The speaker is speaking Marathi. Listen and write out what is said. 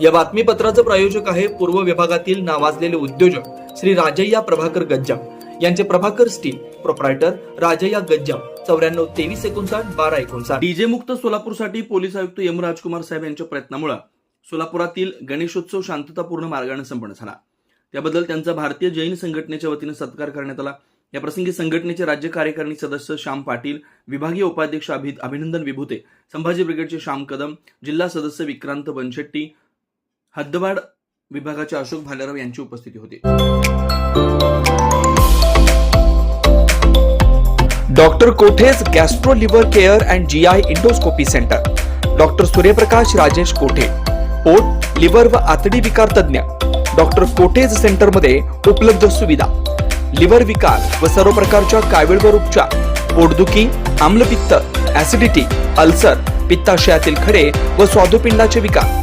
या बातमीपत्राचं प्रायोजक आहे पूर्व विभागातील नावाजलेले उद्योजक श्री राजय्या प्रभाकर गज्जम. यांचे प्रभाकर स्टील प्रोप्रायटर राजय्या गज्जम. चौऱ्याण्णव तेवीस एकोणसाठ बारा एकोणसाठ. डीजे मुक्त सोलापूरसाठी पोलीस आयुक्त एम राजकुमार साहेब यांच्या प्रयत्नामुळे सोलापुरातील गणेशोत्सव शांततापूर्ण मार्गाने संपन्न झाला. त्याबद्दल त्यांचा भारतीय जैन संघटनेच्या वतीने सत्कार करण्यात आला. या प्रसंगी संघटनेचे राज्य कार्यकारिणी सदस्य श्याम पाटील विभागीय उपाध्यक्ष अभिनंदन विभूते संभाजी ब्रिगेडचे श्याम कदम जिल्हा सदस्य विक्रांत बनशेट्टी हद्दवाड विभागाचे अशोक भालेराव यांची उपस्थिती होती. Doctor Kothe's gastro liver care and G I endoscopy centre. Doctor Suryaprakash Rajesh Kothe. पोट लिव्हर व आतडी विकार तज्ज्ञ. डॉक्टर कोठेज सेंटरमध्ये उपलब्ध सुविधा. लिव्हर विकार व सर्व प्रकारच्या कावीळवर उपचार. पोटदुखी आम्लपित्त ऍसिडिटी अल्सर पित्ताशयातील खडे व स्वादुपिंडाचे विकार.